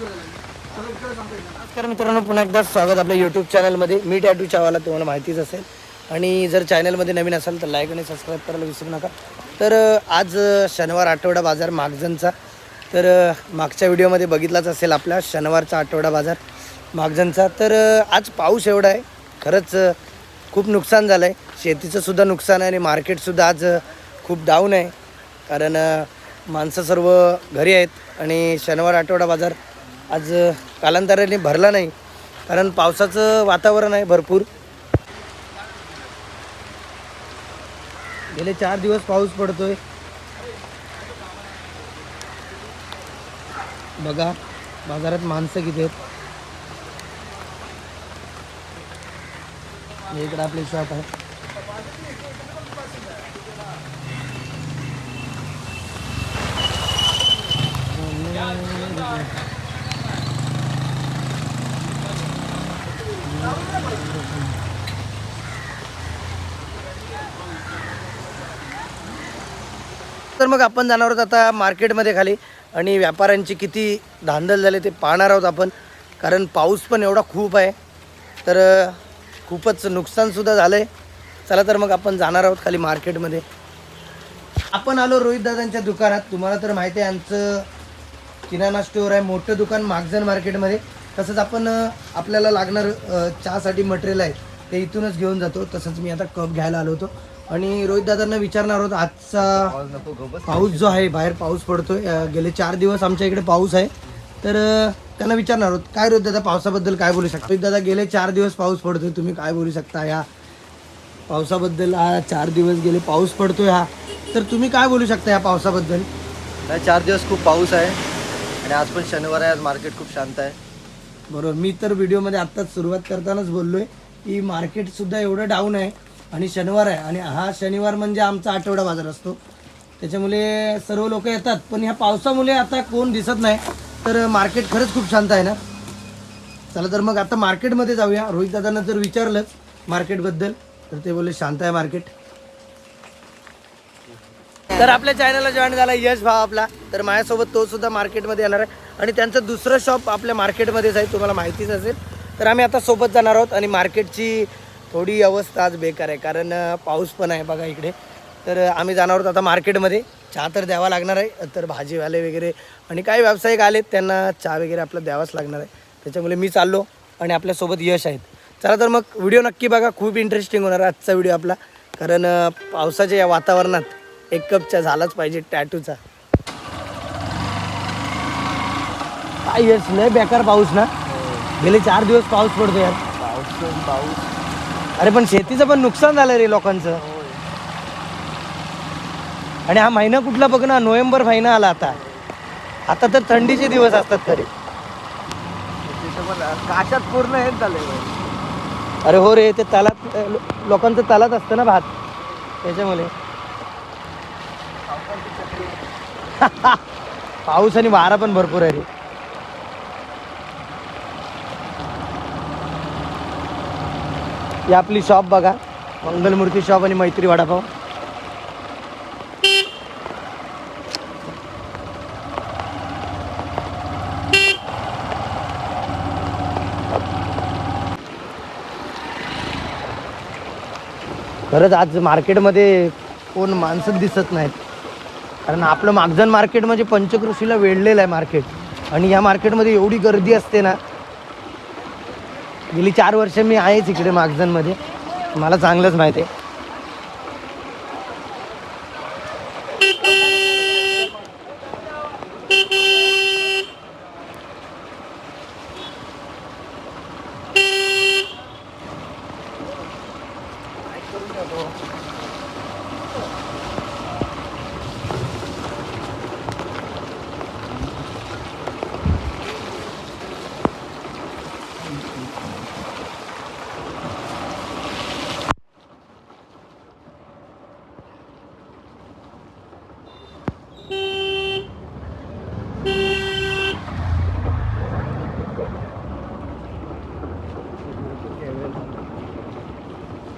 नमस्कार मित्रांनो पुन्हा एकदा स्वागत आपल्या यूट्यूब चॅनलमध्ये मी टॅटू चावाला तुम्हाला माहितीच असेल. आणि जर चॅनलमध्ये नवीन असाल तर लाईक आणि सबस्क्राईब करायला विसरू नका. तर आज शनिवार आठवडा बाजार मागजनचा तर मागच्या व्हिडिओमध्ये बघितलाच असेल आपला शनिवारचा आठवडा बाजार मागजनचा तर आज पाऊस एवढा आहे. खरंच खूप नुकसान झालं आहे शेतीचंसुद्धा नुकसान आहे आणि मार्केटसुद्धा आज खूप डाऊन आहे. कारण माणसं सर्व घरी आहेत. आणि शनिवार आठवडा बाजार आज कालांतराने भरला नाही कारण पावसाचं वातावरण आहे भरपूर. गेले चार दिवस पाऊस पडतोय. बघा बाजारात माणसं किती आहेत. हे इकडे आपले शॉप आहे. तर मग आपण जाणार आहोत आता मार्केटमध्ये खाली आणि व्यापाऱ्यांची किती धांदल झाले ते पाहणार आहोत आपण. कारण पाऊस पण एवढा खूप आहे. तर खूपच नुकसानसुद्धा झालं आहे चला तर मग आपण जाणार आहोत खाली मार्केटमध्ये. आपण आलो रोहित दादांच्या दुकानात. तुम्हाला तर माहिती आहे आमचं किराणा स्टोअर आहे. मोठं दुकान मागजन मार्केटमध्ये. तसंच आपण आपल्याला लागणार चहासाठी मटेरियल आहे ते इथूनच घेऊन जातो. तसंच मी आता कप घ्यायला आलो होतो. आणि रोहित दादांना विचारणार आहोत आजचा पाऊस जो आहे बाहेर पाऊस पडतोय. गेले चार दिवस आमच्या इकडे पाऊस आहे. तर त्यांना विचारणार आहोत काय रोहित दादा पावसाबद्दल काय बोलू शकता? रोहित दादा गेले चार दिवस पाऊस पडतोय तुम्ही काय बोलू शकता या? पावसाबद्दल हा चार दिवस गेले पाऊस पडतोय हा. तर तुम्ही काय बोलू शकता या पावसाबद्दल? चार दिवस खूप पाऊस आहे. आणि आज पण शनिवार आहे आज मार्केट खूप शांत आहे. बरोबर. मी तर व्हिडिओमध्ये आत्ताच सुरुवात करतानाच बोललोय की मार्केट सुद्धा एवढं डाऊन आहे आणि शनिवार आहे आणि हा शनिवार म्हणजे आमचा आठवडा बाजार असतो. त्याच्यामुळे सर्व लोक येतात पण ह्या पावसामुळे आता कोण दिसत नाही. तर मार्केट खरंच खूप शांत आहे ना? चला तर मग आता मार्केटमध्ये जाऊया. रोहित दादांना जर विचारलंच मार्केटबद्दल तर ते बोलले शांत आहे मार्केट तर आपल्या चॅनलला जॉईन झाला यश भाव आपला. तर माझ्यासोबत तो सुद्धा मार्केटमध्ये येणार आहे. आणि त्यांचं दुसरं शॉप आपल्या मार्केटमध्येच आहे तुम्हाला माहितीच असेल. तर आम्ही आता सोबत जाणार आहोत आणि मार्केटची थोडी अवस्था आज बेकार आहे कारण पाऊस पण आहे बघा इकडे. तर आम्ही जाणार आहोत आता मार्केटमध्ये चहा तर द्यावा लागणार आहे तर भाजीवाले वगैरे आणि काही व्यावसायिक आलेत त्यांना चहा वगैरे आपलं द्यावाच लागणार आहे. त्याच्यामुळे मी चाललो आणि आपल्यासोबत यश आहेत चला तर मग व्हिडिओ नक्की बघा खूप इंटरेस्टिंग होणार आहे आजचा व्हिडिओ आपला. कारण पावसाच्या या वातावरणात एक कप चहा झालाच पाहिजे टॅटूचा काय यश लय बेकार पाऊस ना. गेले चार दिवस पाऊस पडतो यार. पाऊस पाऊस. अरे पण शेतीचं पण नुकसान झालं रे लोकांचं. आणि हा महिना कुठला बघ ना नोव्हेंबर महिना आला आता. आता तर थंडीचे दिवस असतात पण काशात पूर्ण हेच झालंय अरे हो रे ते तलात लोकांचं तलात असतं ना भात. त्याच्यामुळे. पाऊस आणि वारा पण भरपूर आहे रे. ही आपली शॉप बघा. मंगलमूर्ती शॉप आणि मैत्री वडापाव. खरंच आज मार्केटमध्ये कोण माणसं दिसत नाहीत. कारण आपलं मागजन मार्केट म्हणजे पंचकृषीला वेढलेलं आहे मार्केट. आणि या मार्केटमध्ये एवढी गर्दी असते ना गेली चार वर्ष मी आहेच इकडे मागजनमध्ये मला चांगलंच माहिती आहे.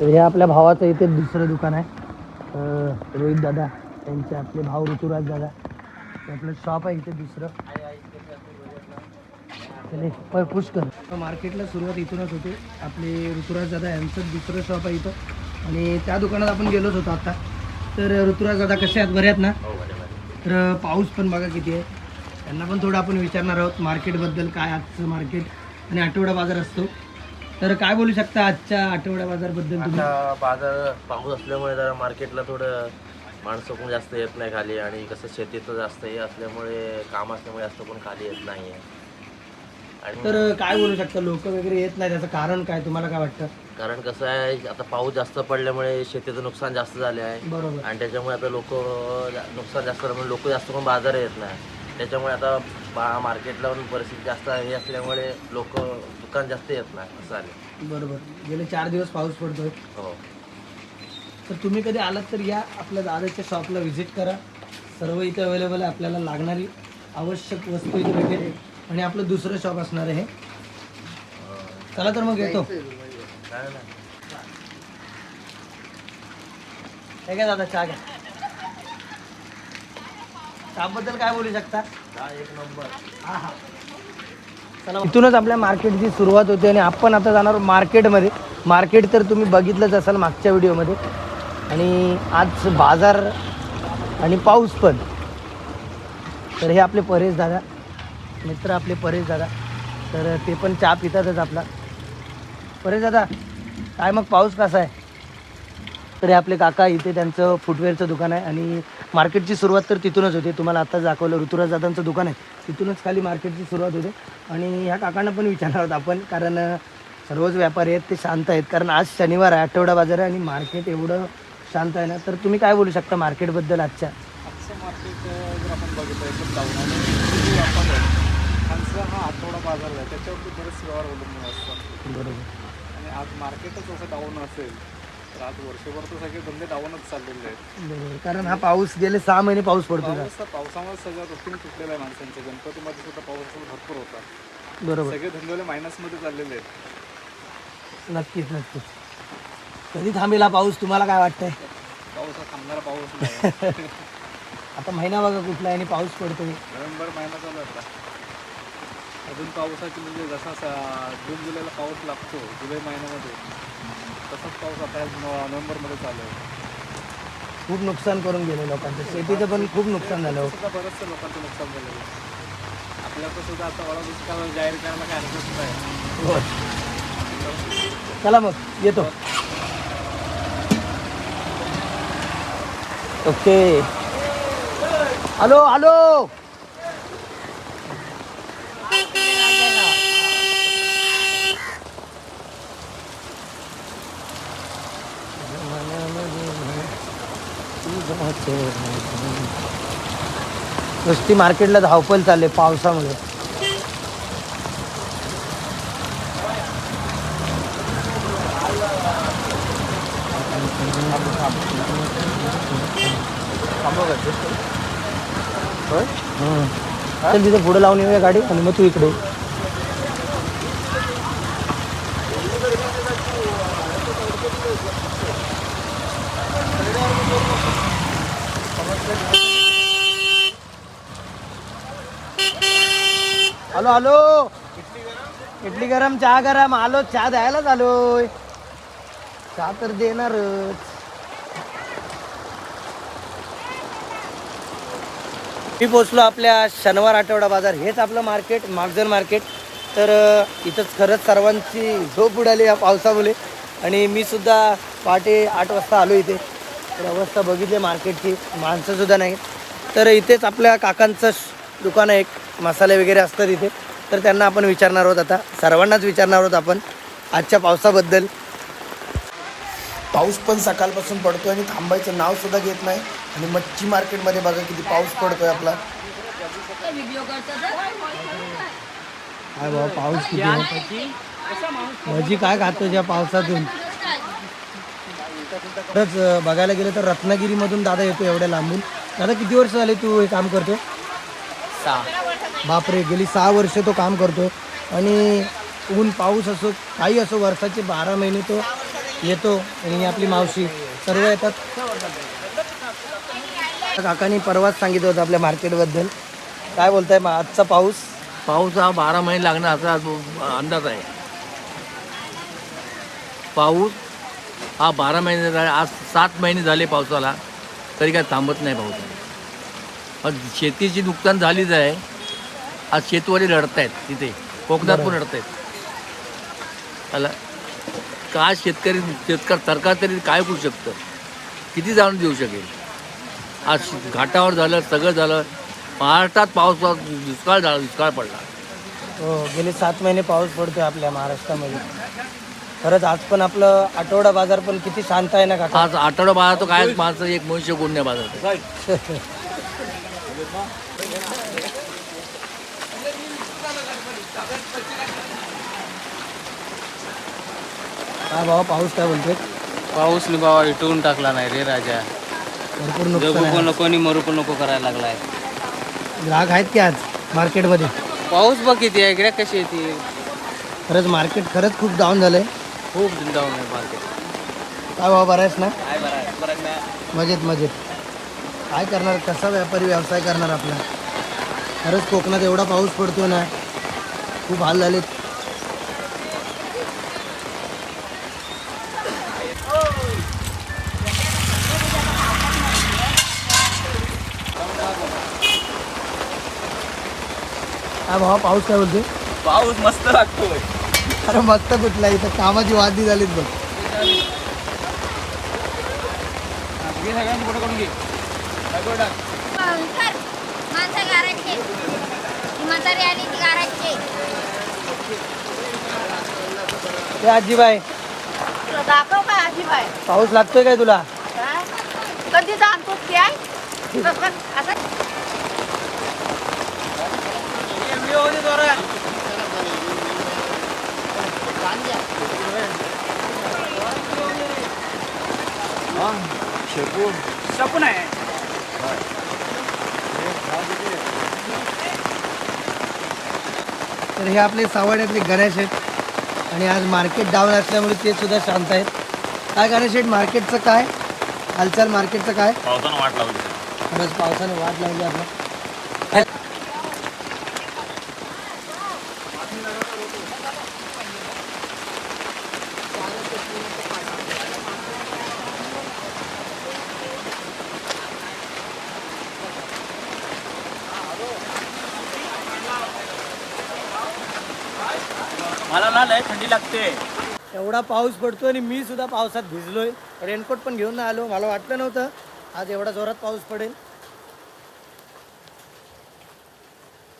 तर हे आपल्या भावाचं इथे दुसरं दुकान आहे. रोहित दादा त्यांचे आपले भाऊ ऋतुराज दादा. हे आपलं शॉप आहे इथे दुसरं. पुश कर. मार्केटला सुरुवात इथूनच होते. आपले ऋतुराज दादा यांचं दुसरं शॉप आहे इथं. आणि त्या दुकानात आपण गेलोच होतो आता. तर ऋतुराज दादा कसे आहेत? बरे आहेत ना? तर पाऊस पण बघा किती आहे. त्यांना पण थोडं आपण विचारणार आहोत मार्केटबद्दल काय आजचं मार्केट आणि आठवडा बाजार असतो. तर काय बोलू शकता आजच्या आठवडा बाजारबद्दल तुम्ही? आता बाजार पाऊस असल्यामुळे जरा मार्केटला थोडं माणसं पण जास्त येत नाही खाली आणि कसं शेतीचं जास्त हे असल्यामुळे काम असल्यामुळे जास्त कोण खाली येत नाही आणि तर काय बोलू शकता लोक वगैरे येत नाही त्याचं कारण काय? तुम्हाला काय वाटतं? कारण कसं आहे आता पाऊस जास्त पडल्यामुळे शेतीचं नुकसान जास्त झाले आहे. बरोबर. आणि त्याच्यामुळे आता लोक नुकसान जास्त झाल्यामुळे लोक जास्त कोण बाजार येत नाही. त्याच्यामुळे आता बा मार्केटला पण परिस्थिती जास्त हे असल्यामुळे लोक दुकान जास्त येत नाही असं आहे. बरोबर. गेले चार दिवस पाऊस पडतोय. हो. तर तुम्ही कधी आलात तर या आपल्या दादाच्या शॉपला व्हिजिट करा. सर्व इथे अवेलेबल आहे आपल्याला लागणारी आवश्यक वस्तू इथे भेटेल. आणि आपलं दुसरं शॉप असणार आहे. चला तर मग येतो. काय हे काय दादा चहा घ्या. चहाबद्दल काय बोलू शकता? एक नंबर. चला इथूनच आपल्या मार्केटची सुरुवात होते आणि आपण आता जाणार आहोत मार्केटमध्ये. मार्केट तर तुम्ही बघितलंच असाल मागच्या व्हिडिओमध्ये. आणि आज बाजार आणि पाऊस पण. तर हे आपले परेश दादा मित्र आपले परेश दादा. तर ते पण चहा पितातच आपला. परेश दादा काय मग पाऊस कसा आहे? तर हे आपले काका इथे त्यांचं फुटवेअरचं दुकान आहे आणि मार्केटची सुरुवात तर तिथूनच होते. तुम्हाला आत्ताच दाखवलं ऋतुराज दादांचं दुकान आहे. तिथूनच खाली मार्केटची सुरुवात होते. आणि ह्या काकांना पण विचारणार आहोत आपण कारण सर्वच व्यापारी आहेत ते शांत आहेत. कारण आज शनिवार आहे आठवडा बाजार आहे आणि मार्केट एवढं शांत आहे ना. तर तुम्ही काय बोलू शकता मार्केटबद्दल आजच्या? आजचं मार्केट जर आपण बघितलं एकदम डाऊन आणि जे व्यापार आहे त्यांचा हा आठवडा बाजार आहे. त्याच्यावरती बरेच व्यवहार अवलंबून असतात. बरोबर. आणि आज मार्केटच असं डाऊन असेल आज वर्षभर तर सगळे धंदे डाऊनच चाललेले आहेत. बरोबर. कारण हा पाऊस गेले सहा महिने पाऊस पडतो का? पाऊस तर पावसामुळे सगळ्या गोष्टी तुटलेल्या आहे माणसांच्या. गणपतीमध्ये सुद्धा पाऊस भरपूर होता. बरोबर. सगळे धंदेवाले मायनसमध्ये चाललेले आहेत. नक्कीच नक्कीच. कधी थांबेल हा पाऊस? तुम्हाला काय वाटतंय? पाऊस हा थांबणारा पाऊस नाही. आता महिना बघा कुठला आहे आणि पाऊस पडतोय. नोव्हेंबर महिना चालू आहे आता. अजून पावसाची म्हणजे जसा सा- जून जुलैला पाऊस लागतो जुलै महिन्यामध्ये. तसाच पाऊस आता नोव्हेंबरमध्ये चालू आहे. खूप नुकसान करून गेले लोकांचं. शेतीचं पण खूप नुकसान झालं. हो. सुद्धा बरंचसं लोकांचं नुकसान झालेलं आहे आपल्याकडं सुद्धा आता वडा दुष्काळ जाहीर करायला काय हरकत नाही. चला मग येतो. ओके. Hello hello. नुसती मार्केटला धावपल चालले पावसामुळे. तिथे पुढे लावून येऊया गाडी आणि मग तू इकडे ये. हॅलो हॅलो इडली गरम चहा गरम. आलो चहा द्यायलाच आलोय. चहा तर देणारच. मी पोचलो आपल्या शनिवार आठवडा बाजार. हेच आपलं मार्केट मागजन मार्केट. तर इथंच खरंच सर्वांची झोप उडाली या पावसामुळे. आणि मी सुद्धा पहाटे आठ वाजता आलो इथे. तर अवस्था बघितली मार्केटची. माणसंसुद्धा नाही तर इथेच आपल्या काकांचं दुकान आहे एक. मसाले वगैरे असतात इथे. तर त्यांना आपण विचारणार आहोत आता. सर्वांनाच विचारणार आहोत आपण आजच्या पावसाबद्दल. पाऊस पण सकाळपासून पडतोय आणि थांबायचं नाव सुद्धा घेत नाही. आणि मच्छी मार्केटमध्ये बघा किती पाऊस पडतोय आपला. काय बाबा पाऊस किती. भजी काय खातो या पावसातून? खरंच बघायला गेलं तर रत्नागिरीमधून दादा येतो एवढ्या लांबून. दादा किती वर्ष झाले तू हे काम करतो बापरे गेली सहा वर्ष तो काम करतो. आणि ऊन पाऊस असो काही असो वर्षाचे बारा महिने तो येतो आणि आपली मावशी सर्व येतात. काकांनी परवाच सांगितलं होतं आपल्या मार्केटबद्दल. काय बोलताय मग आजचा पाऊस? पाऊस हा बारा महिने लागणार असा अंदाज आहे. पाऊस हा बारा महिने झाले आज सात महिने झाले पावसाला. तरी काय थांबत नाही पाऊस. आज शेतीची नुकसान झालीच आहे. आज शेतवारी लढत आहेत तिथे. कोकणात पण लढत आहेत त्याला काय शेतकरी शेतकरी सरकार तरी काय करू शकतं? किती जाणून देऊ शकेल? आज घाटावर झालं सगळं झालं. महाराष्ट्रात पाऊस दुष्काळ झाला दुष्काळ पडला. हो गेले सात महिने पाऊस पडतोय आपल्या महाराष्ट्रामध्ये. खरंच आज पण आपलं आठवडा बाजार पण किती शांत आहे ना काका आज आठवडा बाजार तो काय माझं एक मनुष्य गुण नाही बाजार. काय भावा पाऊस काय बोलतोय पाऊस बाबा इटवून टाकला नाही रे राजा. भरपूर जगू नुकसान पण आहे नको आणि मरू पण नको करायला लागलाय. ग्राहक आहेत की आज मार्केटमध्ये? पाऊस बघ किती आहे इकडे कशी येते खरंच मार्केट खरंच खूप डाऊन झालंय. खूप डाऊन आहे मार्केट. काय भावा बरं आहेस ना? काय बरं आहे बरं आहे. मजेत मजेत. काय करणार? कसा व्यापारी व्यवसाय करणार आपला? खरंच कोकणात एवढा पाऊस पडतो ना खूप हाल झाले काय भावा पाऊस काय बोलतोय? पाऊस मस्त लागतोय. अरे मस्त कुठला इथं कामाची वादी झालीत बघ. सगळ्यांनी फोटो करून घे. ती म्हातारी आली ती गारायचे ते आजीबाई. तुला दाखव काय आजीबाई? पाऊस लागतोय काय तुला? काय कधी जाणतो आहे? असं? शकून आहे तर हे आपले सावड्यातले गणेश आहेत. आणि आज मार्केट डाऊन असल्यामुळे ते सुद्धा शांत आहेत. काय गणेश आहेत मार्केटचं काय? हालचाल मार्केटचं काय? पावसानं वाट लावली. खरंच पावसाने वाट लागली आपलं. लय थंडी लागते. एवढा पाऊस पडतो आणि मी सुद्धा पावसात भिजलोय. रेनकोट पण घेऊन आलो मला वाटलं नव्हतं. आज एवढा जोरात पाऊस पडेल.